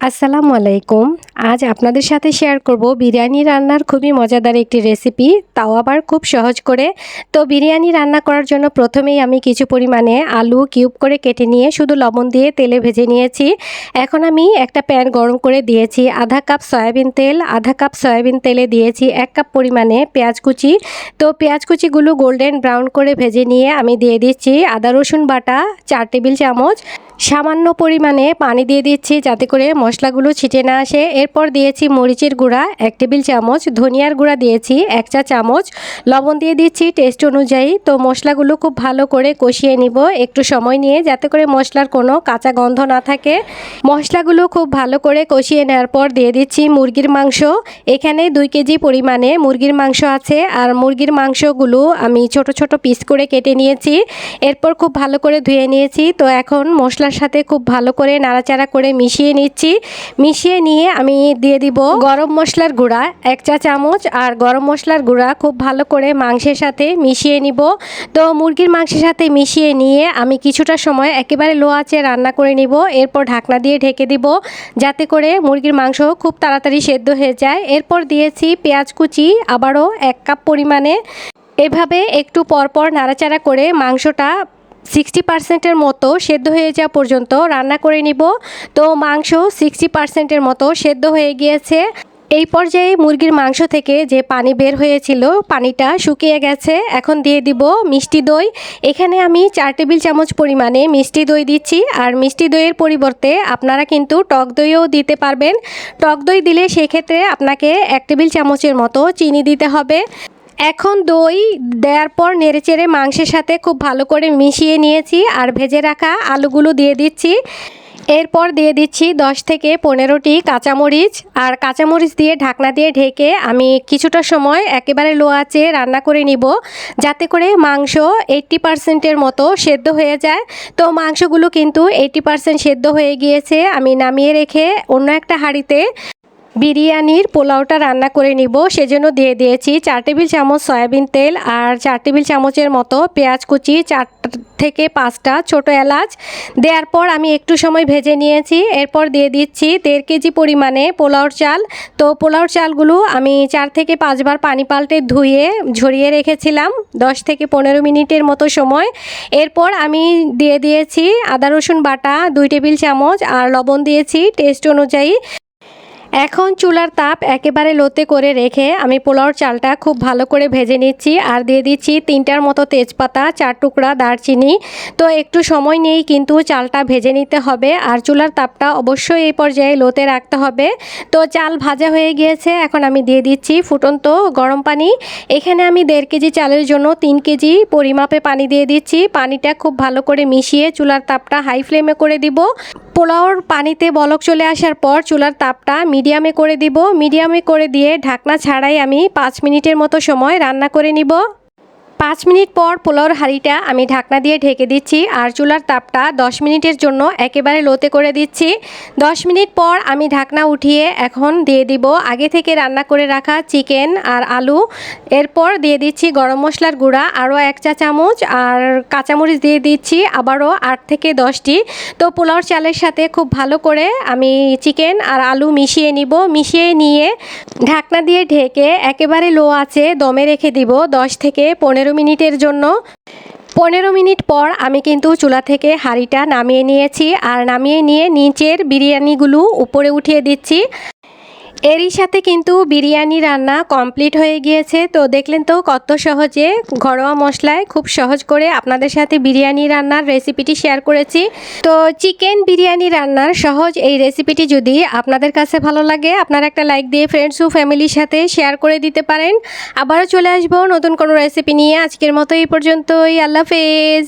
আসসালামু আলাইকুম। আজ আপনাদের সাথে শেয়ার করব বিরিয়ানি রান্নার খুবই মজাদার একটি রেসিপি তাও আবার খুব সহজ করে। তো বিরিয়ানি রান্না করার জন্য প্রথমেই আমি কিছু পরিমাণে আলু কিউব করে কেটে নিয়ে শুধু লবণ দিয়ে তেলে ভেজে নিয়েছি। এখন আমি একটা প্যান গরম করে দিয়েছি। আধা কাপ সয়াবিন তেল, আধা কাপ সয়াবিন তেলে দিয়েছি এক কাপ পরিমাণে পেঁয়াজ কুচি। তো পেঁয়াজ কুচিগুলো গোল্ডেন ব্রাউন করে ভেজে নিয়ে আমি দিয়ে দিচ্ছি আদা রসুন বাটা, চার টেবিল চামচ। সামান্য পরিমাণে পানি দিয়ে দিচ্ছি যাতে করে মশলাগুলো ছিটে না আসে। এরপর দিয়েছি মরিচের গুঁড়া, এক টেবিল চামচ ধনিয়ার গুঁড়া দিয়েছি, এক চা চামচ লবণ দিয়ে দিচ্ছি টেস্ট অনুযায়ী। তো মশলাগুলো খুব ভালো করে কষিয়ে নিব, একটু সময় নিয়ে যাতে করে মশলার কোনো কাঁচা গন্ধ না থাকে। মশলাগুলো খুব ভালো করে কষিয়ে নেওয়ার পর দিয়ে দিচ্ছি মুরগির মাংস। এখানে দুই কেজি পরিমাণে মুরগির মাংস আছে, আর মুরগির মাংসগুলো আমি ছোট ছোট পিস করে কেটে নিয়েছি। এরপর খুব ভালো করে ধুয়ে নিয়েছি। তো এখন মশলার সাথে খুব ভালো করে নাড়াচাড়া করে মিশিয়ে নিচ্ছি। মিশিয়ে নিয়ে আমি দিয়ে দিব গরম মশলার গুঁড়া, এক চা চামচ, আর গরম মশলার গুঁড়া খুব ভালো করে মাংসের সাথে মিশিয়ে নিব। তো মুরগির মাংসের সাথে মিশিয়ে নিয়ে আমি কিছুটা সময় একেবারে লো আঁচে রান্না করে নিব। এরপর ঢাকনা দিয়ে ঢেকে দিব যাতে করে মুরগির মাংস খুব তাড়াতাড়ি সেদ্ধ হয়ে যায়। এরপর দিয়েছি পেঁয়াজ কুচি, আবারও এক কাপ পরিমাণে। এভাবে একটু পরপর নাড়াচাড়া করে মাংসটা সিক্সটি পার্সেন্টের মতো সেদ্ধ হয়ে যাওয়া পর্যন্ত রান্না করে নিব। তো মাংস সিক্সটি পার্সেন্টের মতো সেদ্ধ হয়ে গিয়েছে। এই পর্যায়ে মুরগির মাংস থেকে যে পানি বের হয়েছিল, পানিটা শুকিয়ে গেছে। এখন দিয়ে দিব মিষ্টি দই। এখানে আমি চার টেবিল চামচ পরিমাণে মিষ্টি দই দিচ্ছি। আর মিষ্টি দইয়ের পরিবর্তে আপনারা কিন্তু টক দইও দিতে পারবেন। টক দই দিলে সেক্ষেত্রে আপনাকে এক টেবিল চামচের মতো চিনি দিতে হবে। এখন দই দেওয়ার পর নেড়েচেড়ে মাংসের সাথে খুব ভালো করে মিশিয়ে নিয়েছি আর ভেজে রাখা আলুগুলো দিয়ে দিচ্ছি। এরপর দিয়ে দিচ্ছি দশ থেকে পনেরোটি কাঁচামরিচ আর কাঁচামরিচ দিয়ে ঢাকনা দিয়ে ঢেকে আমি কিছুটা সময় একেবারে লো আঁচে রান্না করে নিব যাতে করে মাংস এইট্টি পার্সেন্টের মতো সেদ্ধ হয়ে যায়। তো মাংসগুলো কিন্তু এইট্টি পার্সেন্ট সেদ্ধ হয়ে গিয়েছে, আমি নামিয়ে রেখে অন্য একটা হাঁড়িতে বিরিয়ানির পোলাওটা রান্না করে নিব। সেজন্য দিয়ে দিয়েছি চার টেবিল চামচ সয়াবিন তেল আর চার টেবিল চামচের মতো পেঁয়াজ কুচি, চার থেকে পাঁচটা ছোট এলাচ। দেওয়ার পর আমি একটু সময় ভেজে নিয়েছি। এরপর দিয়ে দিচ্ছি দেড় কেজি পরিমাণে পোলাওর চাল। তো পোলাওর চালগুলো আমি চার থেকে পাঁচবার পানি পাল্টে ধুয়ে ঝরিয়ে রেখেছিলাম দশ থেকে পনেরো মিনিটের মতো সময়। এরপর আমি দিয়ে দিয়েছি আদা রসুন বাটা, দুই টেবিল চামচ আর লবণ দিয়েছি। টেস্ট অনুযায়ী এখন চুলার তাপ একেবারে লোতে করে রেখে আমি পোলাওর চালটা খুব ভালো করে ভেজে নিচ্ছি আর দিয়ে দিচ্ছি তিনটার মতো তেজপাতা, চার টুকরা দারচিনি। তো একটু সময় নিয়েই কিন্তু চালটা ভেজে নিতে হবে আর চুলার তাপটা অবশ্যই এই পর্যায়ে লোতে রাখতে হবে। তো চাল ভাজা হয়ে গিয়েছে, এখন আমি দিয়ে দিচ্ছি ফুটন্ত গরম পানি। এখানে আমি দেড় কেজি চালের জন্য তিন কেজি পরিমাপে পানি দিয়ে দিচ্ছি। পানিটা খুব ভালো করে মিশিয়ে চুলার তাপটা হাই ফ্লেমে করে দিব। পোলাওর পানিতে বলক চলে আসার পর চুলার তাপটা মিডিয়ামে করে দিব। মিডিয়ামে করে দিয়ে ঢাকনা ছাড়াই আমি পাঁচ মিনিটের মতো সময় রান্না করে নিব। পাঁচ মিনিট পর পোলাওর হাঁড়িটা আমি ঢাকনা দিয়ে ঢেকে দিচ্ছি আর চুলার তাপটা দশ মিনিটের জন্য একেবারে লোতে করে দিচ্ছি। দশ মিনিট পর আমি ঢাকনা উঠিয়ে এখন দিয়ে দিব আগে থেকে রান্না করে রাখা চিকেন আর আলু। এরপর দিয়ে দিচ্ছি গরম মশলার গুঁড়া আরও এক চা চামচ আর কাঁচামরিচ দিয়ে দিচ্ছি আবারও আট থেকে দশটি। তো পোলাওর চালের সাথে খুব ভালো করে আমি চিকেন আর আলু মিশিয়ে নিব। মিশিয়ে নিয়ে ঢাকনা দিয়ে ঢেকে একেবারে লো আছে দমে রেখে দিব দশ থেকে পনেরো মিনিটের জন্য। পনেরো মিনিট পর আমি কিন্তু চুলা থেকে হাঁড়িটা নামিয়ে নিয়েছি। আর নামিয়ে নিয়ে নিচের বিরিয়ানিগুলো উপরে উঠিয়ে দিচ্ছি। এরই সাথে কিন্তু বিরিয়ানি রান্না কমপ্লিট হয়ে গিয়েছে। তো দেখলেন তো কত সহজে ঘরোয়া মশলায় খুব সহজ করে আপনাদের সাথে বিরিয়ানি রান্নার রেসিপিটি শেয়ার করেছি। তো চিকেন বিরিয়ানি রান্নার সহজ এই রেসিপিটি যদি আপনাদের কাছে ভালো লাগে, আপনারা একটা লাইক দিয়ে ফ্রেন্ডস ও ফ্যামিলির সাথে শেয়ার করে দিতে পারেন। আবারও চলে আসব নতুন কোনো রেসিপি নিয়ে। আজকের মতো এই পর্যন্তই। আল্লাহ হাফেজ।